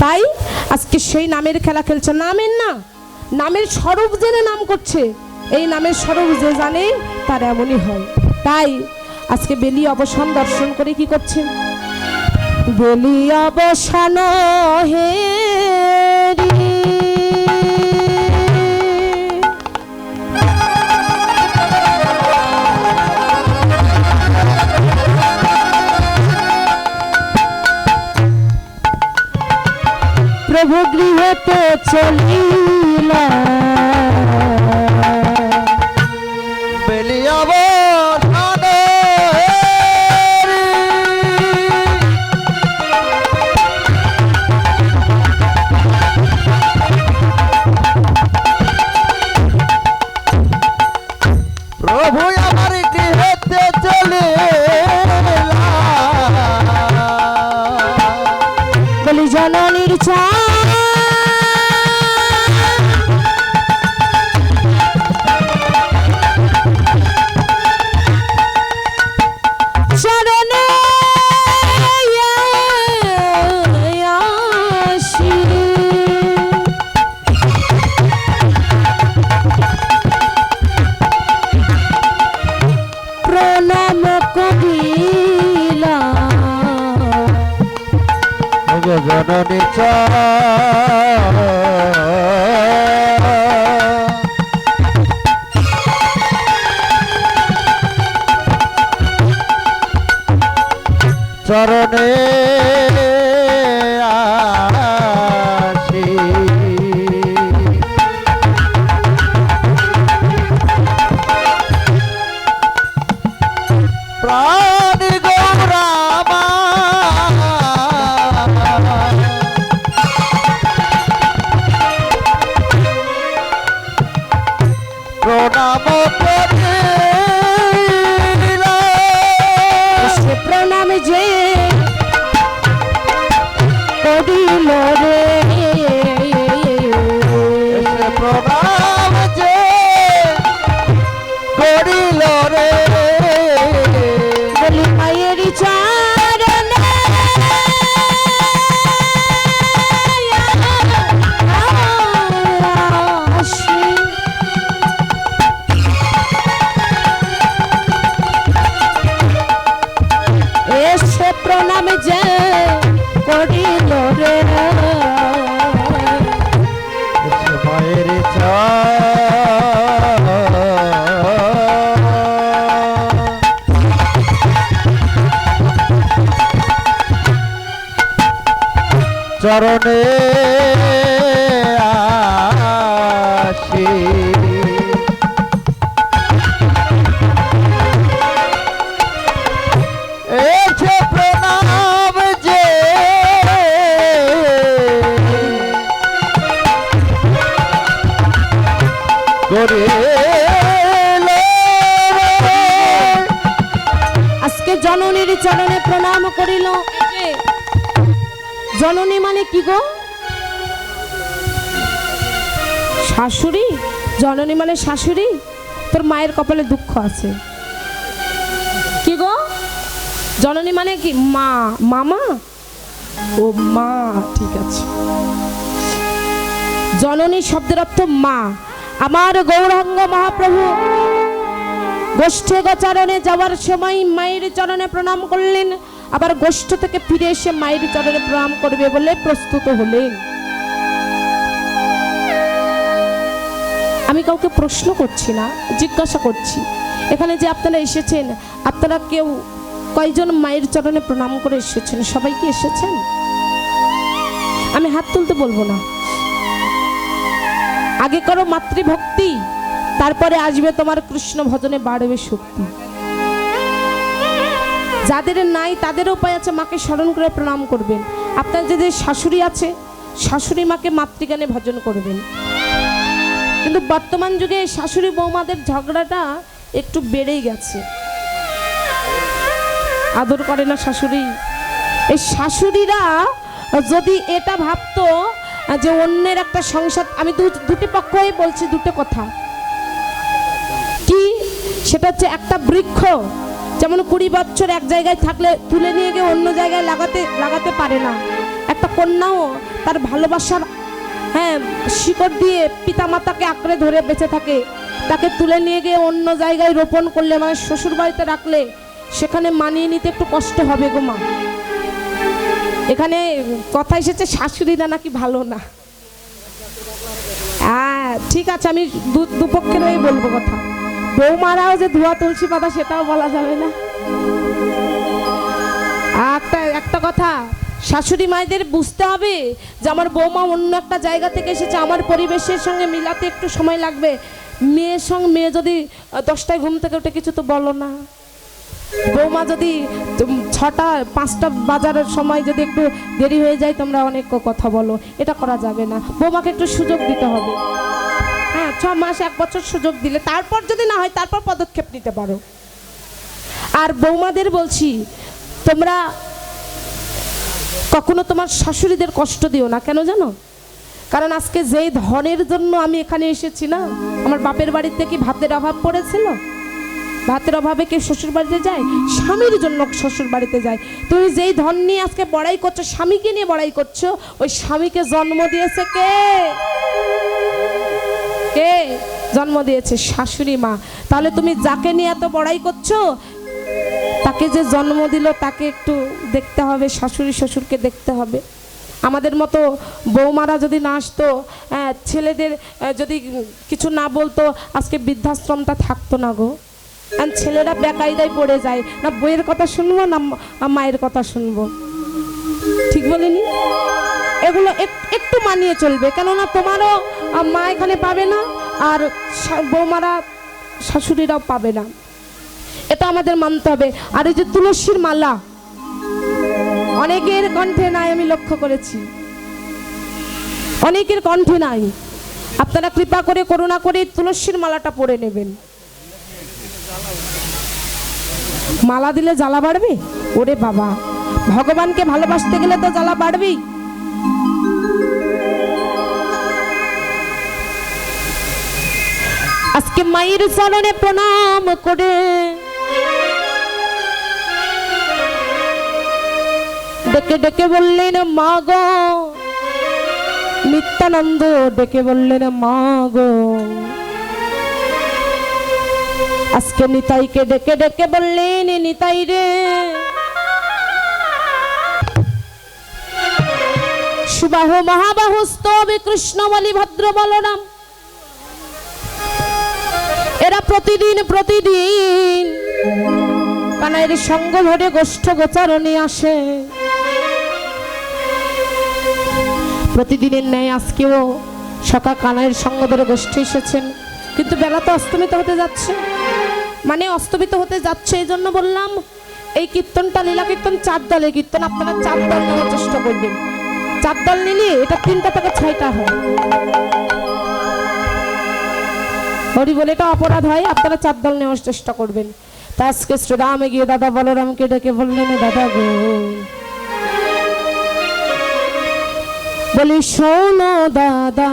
তাই আজকে সেই নামের খেলা খেলছে। নামের না, নামের স্বরূপ জেনে নাম করছে। এই নামের স্বরূপ যে জানে, তার এমনই হয়। তাই আজকে বেলি অবসান দর্শন করে কি করছে? বেলি অবসান হে প্রভু গৃহতে চলিলা। জননী চরণে চরণে জননী মানে কি গো? শাশুড়ি? জননী মানে শাশুড়ি? তোর মায়ের কপালে দুঃখ আছে। কি গো? জননী মানে কি? মা, মামা? ও মা, ঠিক আছে। জননী শব্দের অর্থ মা। আমার গৌরাঙ্গ মহাপ্রভু গোষ্ঠে গোচারণে যাওয়ার সময় মায়ের চরণে প্রণাম করলেন। আবার গোষ্ঠ থেকে ফিরে এসে মায়ের চরণে প্রণাম করবে বলে প্রস্তুত হলেন। আমি কাউকে প্রশ্ন করছি না, জিজ্ঞাসা করছি। এখানে যে আপনারা এসেছেন, আপনারা কেউ কয়জন মায়ের চরণে প্রণাম করে এসেছেন? সবাই কি এসেছেন? আমি হাত তুলতে বলব না। আগে করো মাতৃভক্তি, তারপরে আসবে তোমার কৃষ্ণ ভজনে বাড়বে শক্তি। যাদের নাই, তাদের উপায় আছে মাকে স্মরণ করে প্রণাম করবেন। আপনার যাদের শাশুড়ি আছে, শাশুড়ি মাকে মাতৃগানে ভজন করবেন। কিন্তু বর্তমান যুগে শাশুড়ি বৌমাদের ঝগড়াটা একটু বেড়েই গেছে। আদর করে না শাশুড়ি। এই শাশুড়িরা যদি এটা ভাবতো যে অন্যের একটা সংসার, আমি দুটি পক্ষই বলছি দুটো কথা। কি? সেটা হচ্ছে একটা বৃক্ষ। যেমন কুড়ি বছর এক জায়গায় থাকলে তুলে নিয়ে গিয়ে অন্য জায়গায় লাগাতে লাগাতে পারে না। একটা কন্যাও তার ভালোবাসার হ্যাঁ শিকড় দিয়ে পিতামাতাকে আঁকড়ে ধরে বেঁচে থাকে। তাকে তুলে নিয়ে গিয়ে অন্য জায়গায় রোপণ করলে মানে শ্বশুর বাড়িতে রাখলে, সেখানে মানিয়ে নিতে একটু কষ্ট হবে গো মা। এখানে কথা এসেছে শাশুড়িরা নাকি ভালো না? হ্যাঁ ঠিক আছে, আমি দুপক্ষের বলব কথা। বৌমারাও যে ধোয়া তুলসী পাতা সেটাও বলা যাবে না। একটা একটা কথা, শাশুড়ি মায়েদের বুঝতে হবে যে আমার বৌমা অন্য একটা জায়গা থেকে এসেছে, আমার পরিবেশের সঙ্গে মিলাতে একটু সময় লাগবে। মেয়ের সঙ্গে, মেয়ে যদি দশটায় ঘুম থেকে উঠে কিছু তো বলো না। বৌমা যদি ছটা, পাঁচটা বাজারের সময় যদি একটু দেরি হয়ে যায়, তোমরা অনেক কথা বলো, এটা করা যাবে না। বৌমাকে একটু সুযোগ দিতে হবে। ছ মাস, এক বছর সুযোগ দিলে তারপর যদি না হয়, তারপর পদক্ষেপ নিতে পারো। আর বৌমাদের বলছি, তোমরা কখনো তোমার শাশুড়িদের কষ্ট দিও না। কেন জানো? কারণ আজকে যেই ধনের জন্য আমি এখানে এসেছি না, আমার বাপের বাড়িতে কি ভাতের অভাব পড়েছিল? ভাতের অভাবে কে শ্বশুর বাড়িতে যায়? স্বামীর জন্য শ্বশুর বাড়িতে যায়। তুমি যেই ধন নিয়ে আজকে বড়াই করছ, স্বামীকে নিয়ে বড়াই করছ, ওই স্বামীকে জন্ম দিয়েছে কে? কে জন্ম দিয়েছে শাশুড়ি মা। তাহলে তুমি যাকে নিয়ে এত বড়াই করছ তাকে যে জন্ম দিল তাকে একটু দেখতে হবে শাশুড়ি শ্বশুরকে দেখতে হবে। আমাদের মতো বৌমারা যদি না আসতো আহ, ছেলেদের যদি কিছু না বলতো আজকে বৃদ্ধাশ্রমটা থাকতো না গো। আর ছেলেরা বেকায়দায় পড়ে যায়। না বইয়ের কথা শুনব না মায়ের কথা শুনব? ঠিক বলিনি? এগুলো এক- একটু মানিয়ে চলবে। কেননা তোমারও আহ, মা এখানে পাবে না আর বৌমারা শাশুড়িরাও পাবে না। এটা আমাদের মানতে হবে। আর এই যে তুলসীর মালা অনেকের কণ্ঠে নাই আমি লক্ষ্য করেছি। অনেকের কণ্ঠে নাই। আপনারা কৃপা করে করুণা করে তুলসীর মালাটা পরে নেবেন। মালা দিলে জ্বালা বাড়বে? ওরে বাবা। ভগবানকে ভালোবাসতে গেলে তো জ্বালা বাড়বেই। আজকে মায়ের চরণে প্রণাম করে। ডেকে ডেকে বললেন, মা গো। নিত্যানন্দ ডেকে বললেন, মা গো। আজকে নিতাইকে ডেকে ডেকে বললেন, নিতাই রে। সুবাহ, মহাবাহু, স্তবে কৃষ্ণ বলি ভদ্র বলরাম। এরা প্রতিদিন প্রতিদিন কানাইয়ের সঙ্গ ধরে গোষ্ঠ গোচারণে আসে। প্রতিদিনের ন্যায় আজকেও সকাল কানাইয়ের সঙ্গ ধরে গোষ্ঠী এসেছেন। কিন্তু বেলা তো অস্তমিত হতে যাচ্ছে। মানে অস্তমিত হতে যাচ্ছে এই জন্য বললাম, এই কীর্তনটা লীলা কীর্তন চার দলের কীর্তন, আপনারা চার দল নেওয়ার চেষ্টা করবেন। চার দল নিলে এটা তিনটা থেকে ছয়টা হয়। হরি বলে, এটা অপরাধ হয়, আপনারা চার দল নেওয়ার চেষ্টা করবেন। তা আজকে শ্রীরামে গিয়ে দাদা বলরামকে ডেকে বললেন দাদা গো। বলি, শোনো দাদা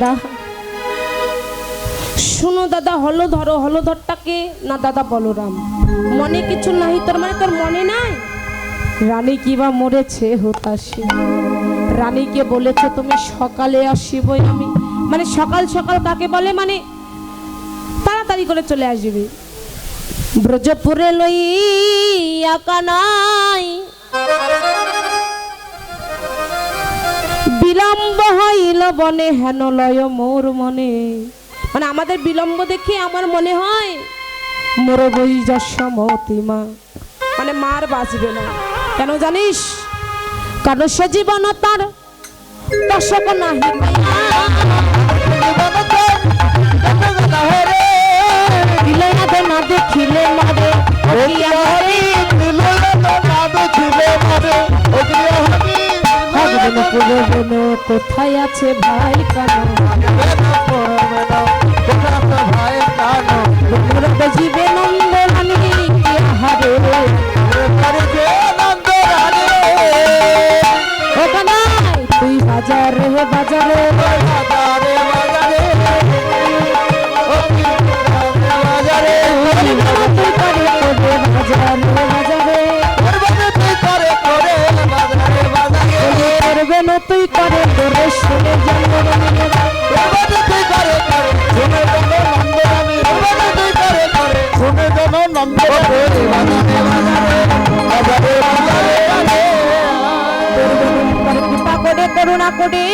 দাদা। শুনো দাদা, হলো ধরো, হলো ধরটাকে। না দাদা, বলরাম। মনে কিছু নাই তোর মানে তোর মনে নাই? রানী কি বা মরেছে হতাশি। রানীকে বলেছে, তুমি সকালে আসিবই আমি। মানে সকাল সকাল কাকে বলে? মানে তাড়াতাড়ি করে চলে আসবি। ব্রজপুরে লই লইয়া কানাই। বিলম্ব হইল বনে, হেন লয় মোর মনে। মানে আমাদের বিলম্ব দেখে আমার মনে হয়, মোর বই যশমতি মা। মানে মার বাঁচবে না। কেন জানিস? কারণ সে জীবন তার দশক নাহি। না দে না দেখিলে মরে ভাগবেন পুরবেন কোথায় আছে ভাই কানো মোর নন্দ রানী কি হারে তুই বাজারে বাজারে। তুই কৃপা করে করুণা করে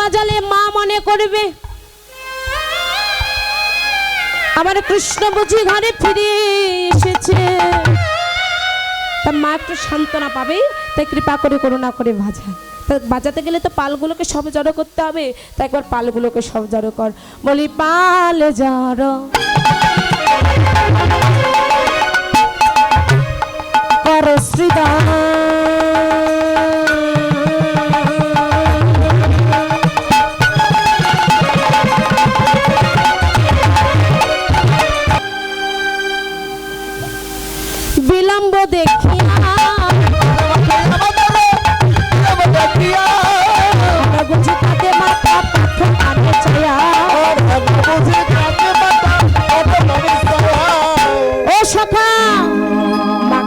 বাজালে মা মনে করবে আমার কৃষ্ণ বুঝি ঘরে ফিরে মা একটু সান্ত্বনা পাবে, তাই কৃপা করে, করুণা করে বাজা। তা বাজাতে গেলে তো পালগুলোকে সব জড়ো করতে হবে তাই একবার পালগুলোকে সব জড়ো কর। বলি, পাল জড়ো। কর শ্রীদান।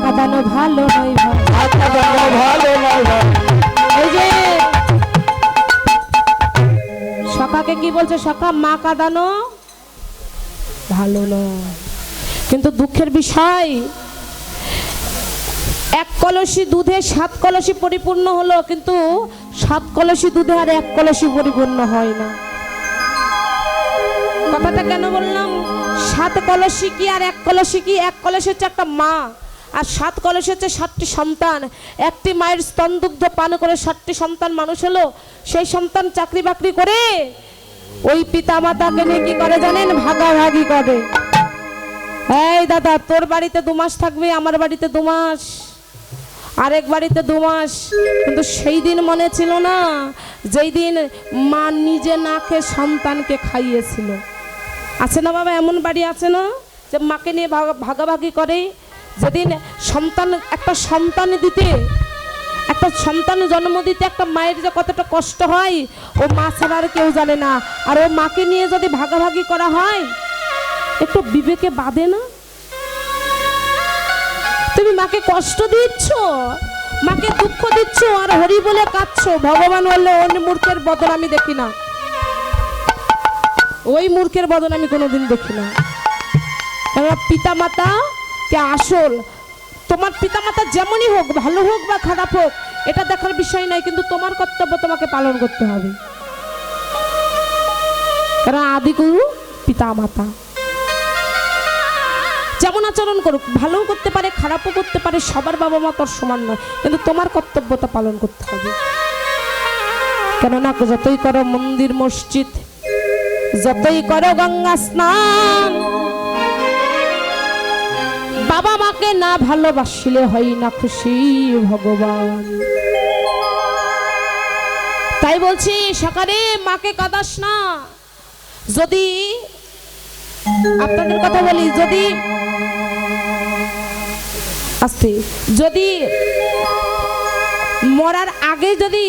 মাকা দানো ভালো নয় এই যে সখাকে কি বলছে? সখা মা কাঁদানো ভালো নয়। কিন্তু দুঃখের বিষয় এক কলসি দুধে সাত কলসি পরিপূর্ণ হলো কিন্তু সাত কলসি দুধে আর এক কলসি পরিপূর্ণ হয় না। কথাটা কেন বললাম? সাত কলসি কি আর এক কলসি কি? এক কলসি হচ্ছে একটা মা। আর সাত কলসি হচ্ছে সাতটি সন্তান। একটি মায়ের স্তনদুগ্ধ পান করে সাতটি সন্তান মানুষ হলো, সেই সন্তান চাকরি বাকরি করে ওই পিতা মাতাকে নিয়ে কি করে জানেন? ভাগাভাগি করে। এই দাদা, তোর বাড়িতে দু মাস থাকবে, আমার বাড়িতে দু মাস। আরেক বাড়িতে দু মাস। কিন্তু সেই দিন মনে ছিল না, যেই দিন মা নিজে না খেয়ে সন্তানকে খাইয়েছিল। আছে না বাবা, এমন বাড়ি আছে না, যে মাকে নিয়ে ভাগা- ভাগাভাগি করে যেদিন সন্তান, একটা সন্তান দিতে, একটা সন্তান জন্ম দিতে একটা মায়ের যে কতটা কষ্ট হয়, ও মা ছাড়া আর কেউ জানে না। আর ও মাকে নিয়ে যদি ভাগাভাগি করা হয়, একটু বিবেকে বাঁধে না? তুমি মাকে কষ্ট দিচ্ছ? মাকে দুঃখ দিচ্ছ? আর হরি বলে কাঁদছ? ভগবান বললে অন্য মূর্খের বদন আমি দেখি না। ওই মূর্খের বদন আমি কোনোদিন দেখি না। পিতা মাতা আসল? তোমার পিতা মাতা যেমনই হোক, ভালো হোক বা খারাপ হোক, এটা দেখার বিষয় নয়, কিন্তু তোমার কর্তব্য তোমাকে পালন করতে হবে। কারণ আদিগুরু পিতা মাতা যেমন আচরণ করুক, ভালোও করতে পারে, খারাপও করতে পারে, সবার বাবা মা তোর সমান নয়, কিন্তু তোমার কর্তব্যতা পালন করতে হবে। কেননা যতই করো মন্দির, মসজিদ, যতই করো গঙ্গা স্নান বাবা মাকে না ভালোবাসিলে হয় না খুশি, ভগবান। তাই বলছি, সকালে মাকে কাদাস না। যদি, আপনাদের কথা বলি, যদি, আস্তে, যদি মরার আগে যদি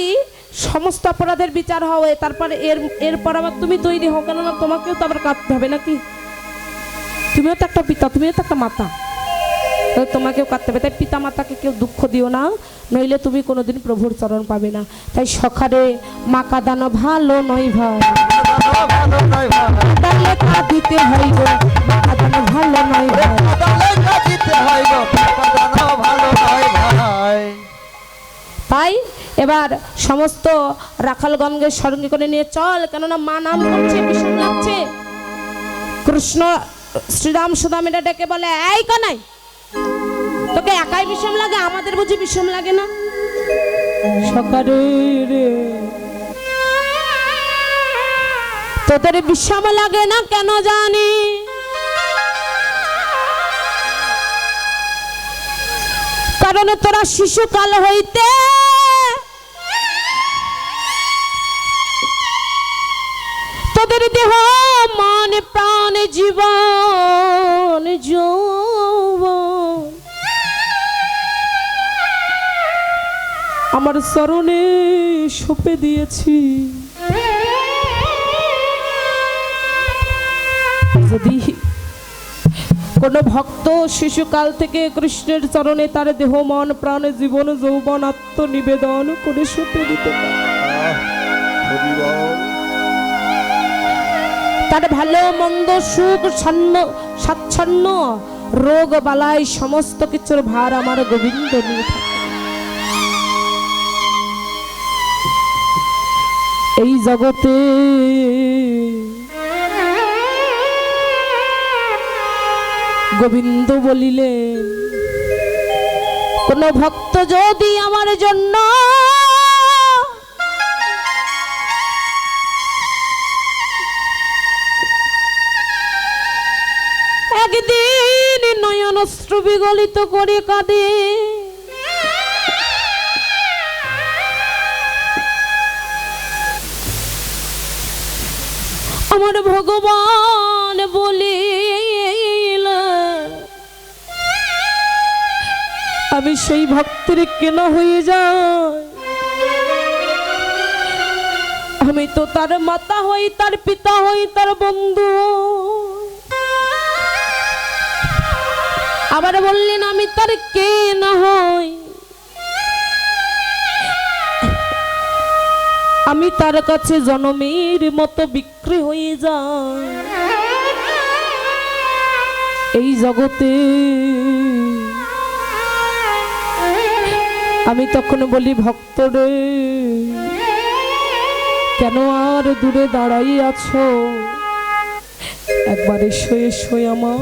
সমস্ত অপরাধের বিচার হয়, তারপর এর, এরপর আবার তুমি তৈরি হও, কেননা তোমাকেও তো আবার কাঁদতে হবে নাকি? তুমিও তো একটা পিতা, তুমিও তো একটা মাতা। তো তোমাকেও কাঁদতে হবে। তাই পিতা মাতাকে কেউ দুঃখ দিও না নইলে তুমি কোনোদিন প্রভুর চরণ পাবে না। তাই সকালে মা কাঁদানো ভালো নয় ভাই। কাঁদালে কাঁদিতে হইব কাঁদানো ভালো নয় ভাই। তাই এবার সমস্ত রাখাল রাখালগণকে সঙ্গে করে নিয়ে চল কেননা মা নাম করছে ভীষণ লাগছে। কৃষ্ণ শ্রীরাম সুদামিরা ডেকে বলে এই কানাই তোকে একাই বিষম লাগে আমাদের বুঝি বিষম লাগে না? সকালে রে। তোদের বিষম লাগে না কেন জানি? কারণ তোরা শিশুকাল হইতে তোদের দেহ মন প্রাণ জীবন যৌবন আমার চরণে সপে দিয়েছি। যদি কোনো ভক্ত শিশুকাল থেকে কৃষ্ণের চরণে তার দেহ, মন, প্রাণ, জীবন, যৌবন, আত্মনিবেদন করে সপে দিতে তার ভালো, মন্দ, সুখ ছন্ন স্বাচ্ছন্ন, রোগ, বালাই, সমস্ত কিছুর ভার আমার গোবিন্দ নিয়ে থাকে। এই জগতে গোবিন্দ বলিলেন, কোন ভক্ত যদি আমার জন্য একদিন নয়ন অস্ত্র বিগলিত করে কাঁদে আমার ভগবান বলিল, আমি সেই ভক্তের কেনা হয়ে যাই। আমি তো তার মাতা হই, তার পিতা হই, তার বন্ধু আবার বললেন, আমি তার কে না হই। আমি তার কাছে জনমের মতো বিক্রি হয়ে যাই এই জগতে আমি তখন বলি, ভক্তরে, কেন আর দূরে দাঁড়াই আছো? একবার এসো এসো আমার।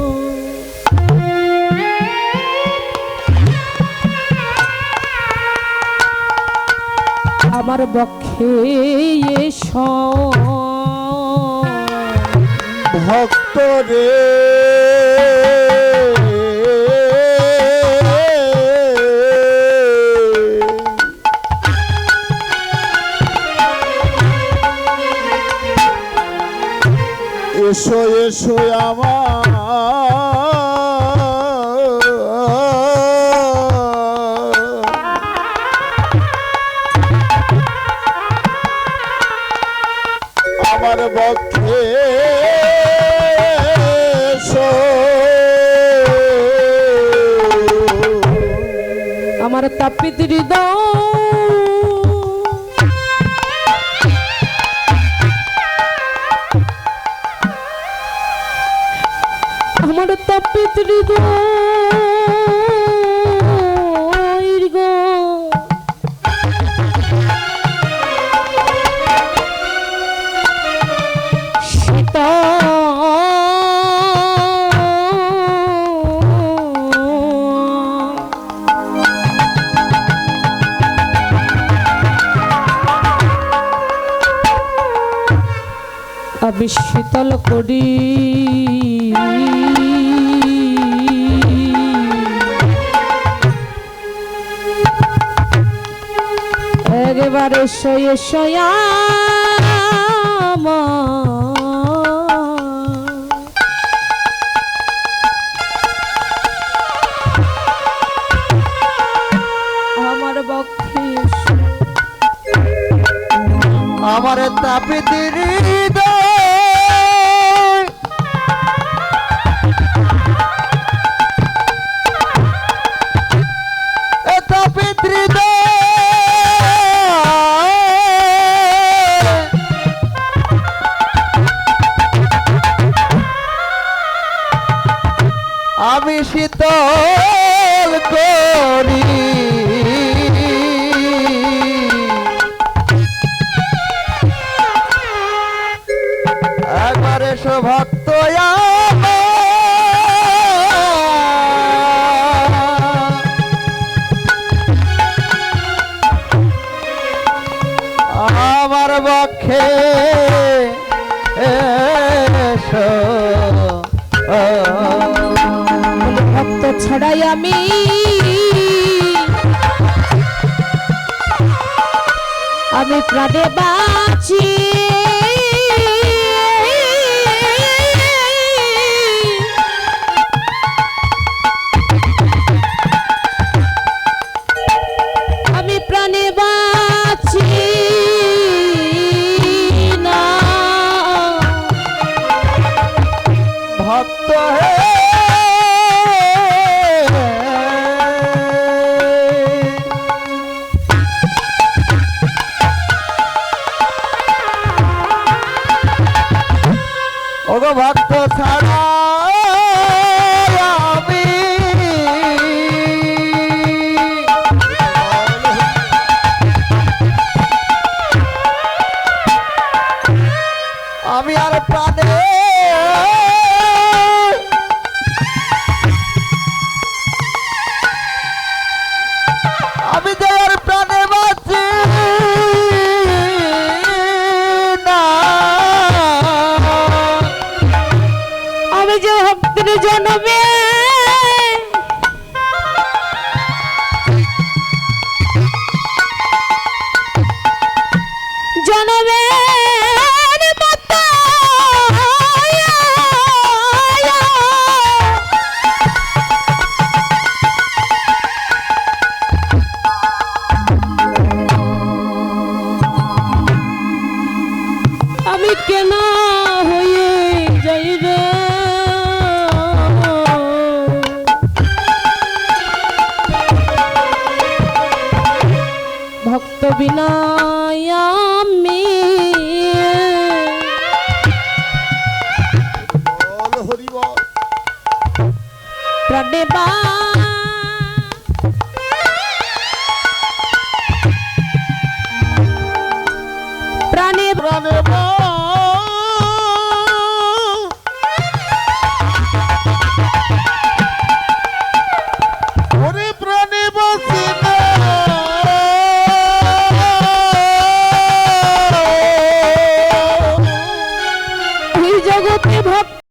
আমার বক্ষে এসো ভক্ত রে এসো এসো আমার আমার শয়া আমার তাপিতির এসো। ভক্ত আমার বক্ষে ভক্ত ছাড়াই আমি আমি প্রাণে বাঁচি। প্রাণে আমি যে আর প্রাণে বাঁচি। বা